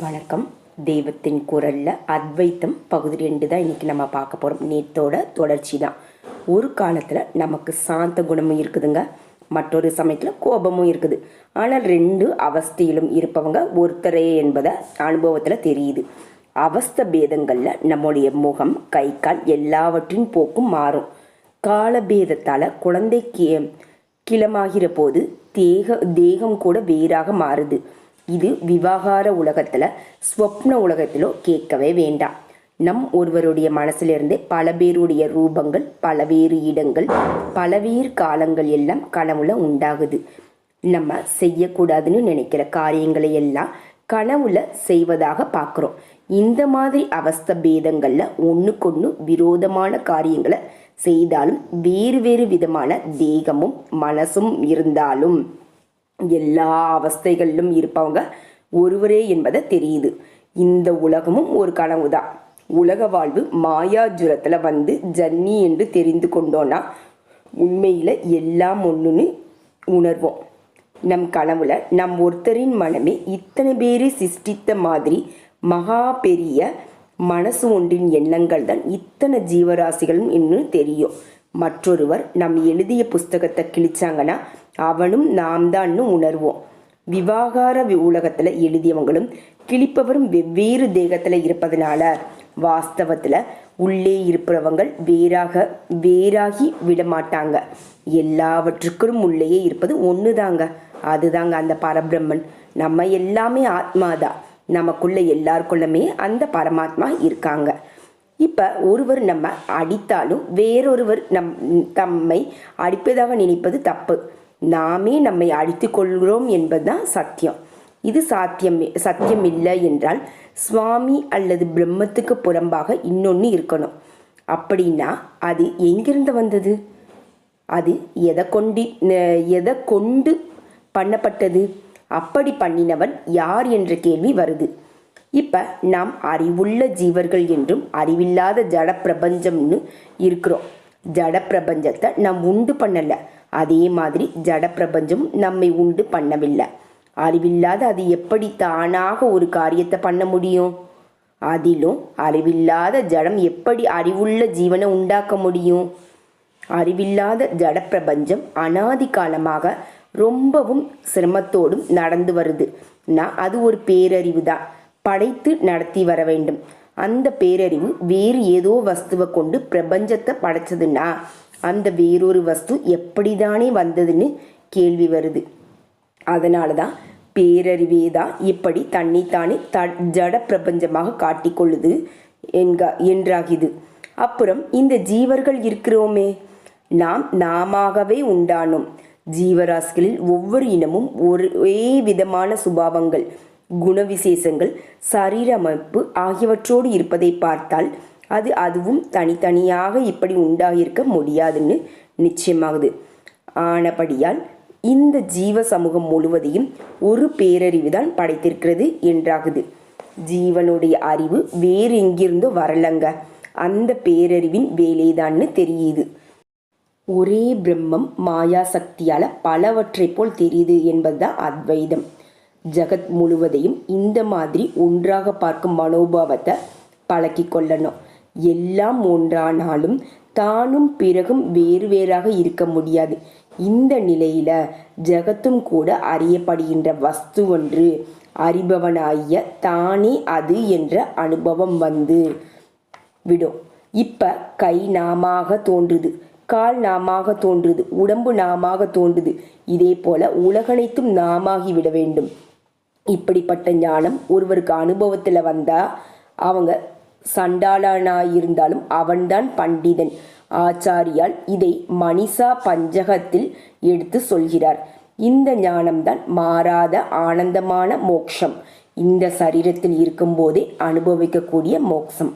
வணக்கம். தெய்வத்தின் குரலில் அத்வைத்தம் பகுதி ரெண்டு தான் இன்றைக்கி நம்ம பார்க்க போகிறோம் நேத்தோட தொடர்ச்சி தான். ஒரு காலத்தில் நமக்கு சாந்த குணமும் இருக்குதுங்க. மற்றொரு சமயத்தில் கோபமும் இருக்குது. ஆனால் ரெண்டு அவஸ்தையிலும் இருப்பவங்க ஒருத்தரே என்பதை அனுபவத்தில் தெரியுது. அவஸ்த பேதங்களில் நம்முடைய முகம் கை கால் எல்லாவற்றின் போக்கும் மாறும். காலபேதத்தால் குழந்தை கி கிளமாகிற போது தேக தேகம் கூட வேறாக மாறுது. இது விவாகார உலகத்தில் ஸ்வப்ன உலகத்திலோ கேட்கவே வேண்டாம். நம் ஒருவருடைய மனசிலிருந்து பல பேருடைய ரூபங்கள் பலவேறு இடங்கள் பலவேறு காலங்கள் எல்லாம் கனவுல உண்டாகுது. நம்ம செய்யக்கூடாதுன்னு நினைக்கிற காரியங்களை எல்லாம் கனவுல செய்வதாக பார்க்குறோம். இந்த மாதிரி அவஸ்த பேதங்களில் ஒன்றுக்கொன்று விரோதமான காரியங்களை செய்தாலும் வேறு வேறு விதமான தேகமும் மனசும் இருந்தாலும் எல்லா அவஸ்தைகளிலும் இருப்பவங்க ஒருவரே என்பதை தெரியுது. இந்த உலகமும் ஒரு கனவு தான் உலக வாழ்வு மாயாஜுரத்தில் வந்து ஜன்னி என்று தெரிந்து கொண்டோன்னா உண்மையில் எல்லாம் ஒன்றுன்னு உணர்வோம். நம் கனவுல நம் ஒருத்தரின் மனமே இத்தனை பேரை சிருஷ்டித்த மாதிரி மகா பெரிய மனசு ஒன்றின் எண்ணங்கள் தான் இத்தனை ஜீவராசிகளும் இன்னும் தெரியும். மற்றொருவர் நம் எழுதிய புஸ்தகத்தை கிழிச்சாங்கன்னா அவனும் நாம் தான்னு உணர்வோம். விவாகார உலகத்தில் உலகத்துல எழுதியவங்களும் கிழிப்பவரும் வெவ்வேறு தேகத்துல இருப்பதனால வாஸ்தவத்துல உள்ளே இருப்பவங்கள் வேறாக வேறாகி விடமாட்டாங்க. எல்லாவற்றுக்கும் உள்ளேயே இருப்பது ஒண்ணுதாங்க. அதுதாங்க அந்த பரபிரம்மன். நம்ம எல்லாமே ஆத்மாதான் நமக்குள்ள எல்லாருக்குள்ளமே அந்த பரமாத்மா இருக்காங்க. இப்போ ஒருவர் நம்ம அடித்தாலும் வேறொருவர் நம் தம்மை அடிப்பதாக நினைப்பது தப்பு. நாமே நம்மை அழித்து கொள்கிறோம் என்பதுதான் சத்தியம். இது சாத்தியம் சத்தியம் இல்லை என்றால் சுவாமி அல்லது பிரம்மத்துக்கு புறம்பாக இன்னொன்று இருக்கணும். அப்படின்னா அது எங்கிருந்து வந்தது? அது எதை கொண்டு எதை கொண்டு பண்ணப்பட்டது? அப்படி பண்ணினவன் யார் என்ற கேள்வி வருது. இப்போ நாம் அறிவுள்ள ஜீவர்கள் என்றும் அறிவில்லாத ஜட பிரபஞ்சம்னு இருக்கிறோம். ஜட பிரபஞ்சத்தை நாம் உண்டு பண்ணலை. அதே மாதிரி ஜட பிரபஞ்சம் நம்மை உண்டு பண்ணவில்லை. அறிவில்லாத அது எப்படி தானாக ஒரு காரியத்தை பண்ண முடியும்? அதிலும் அறிவில்லாத ஜடம் எப்படி அறிவுள்ள ஜீவனை உண்டாக்க முடியும்? அறிவில்லாத ஜட பிரபஞ்சம் அனாதி காலமாக ரொம்பவும் சிரமத்தோடும் நடந்து வருது. நான் அது ஒரு பேரறிவு தான் படைத்து நடத்தி வர வேண்டும். அந்த பேரறிவு வேறு ஏதோ வஸ்துவை கொண்டு பிரபஞ்சத்தை படைச்சதுன்னா அந்த வேறொரு வஸ்து எப்படிதானே வந்ததுன்னு கேள்வி வருது. அதனால தான் பேரறிவே தான் இப்படி தன்னைத்தானே த ஜட பிரபஞ்சமாக காட்டிக்கொள்ளுது என்க என்றாகிது. அப்புறம் இந்த ஜீவர்கள் இருக்கிறோமே நாம் நாமாகவே உண்டானோம். ஜீவராசிகளில் ஒவ்வொரு இனமும் ஒரே விதமான சுபாவங்கள் குணவிசேஷங்கள் சரீரமைப்பு ஆகியவற்றோடு இருப்பதை பார்த்தால் அது அதுவும் தனித்தனியாக இப்படி உண்டாகியிருக்க முடியாதுன்னு நிச்சயமாகுது. ஆனபடியால் இந்த ஜீவ சமூகம் முழுவதையும் ஒரு பேரறிவு தான் படைத்திருக்கிறது என்றாகுது. ஜீவனுடைய அறிவு வேறு எங்கிருந்தோ வரலங்க. அந்த பேரறிவின் வேலைதான்னு தெரியுது. ஒரே பிரம்மம் மாயா சக்தியால பலவற்றை போல் தெரியுது என்பதுதான் அத்வைதம். ஜகத் முழுவதையும் இந்த மாதிரி ஒன்றாக பார்க்கும் மனோபாவத்தை பழக்கி கொள்ளணும். எல்லாம் ஒன்றானாலும் தானும் பிறகும் வேறு வேறாக இருக்க முடியாது. இந்த நிலையில ஜகத்தும் கூட அறியப்படுகின்ற வஸ்து ஒன்று அறிபவனாகிய தானே அது என்ற அனுபவம் வந்து விடும். இப்ப கை நாமாக தோன்றுது கால் நாமாக தோன்றுது உடம்பு நாமாக தோன்றுது. இதே போல உலகனைத்தும் நாமாகி விட வேண்டும். இப்படிப்பட்ட ஞானம் ஒருவருக்கு அனுபவத்தில் வந்தா அவங்க சண்டாளனாயிருந்தாலும் அவன்தான் பண்டிதன். ஆச்சாரியால் இதை மணிசா பஞ்சகத்தில் எடுத்து சொல்கிறார். இந்த ஞானம்தான் மாறாத ஆனந்தமான மோக்ஷம். இந்த சரீரத்தில் இருக்கும்போதே அனுபவிக்கக்கூடிய மோக்ஷம்.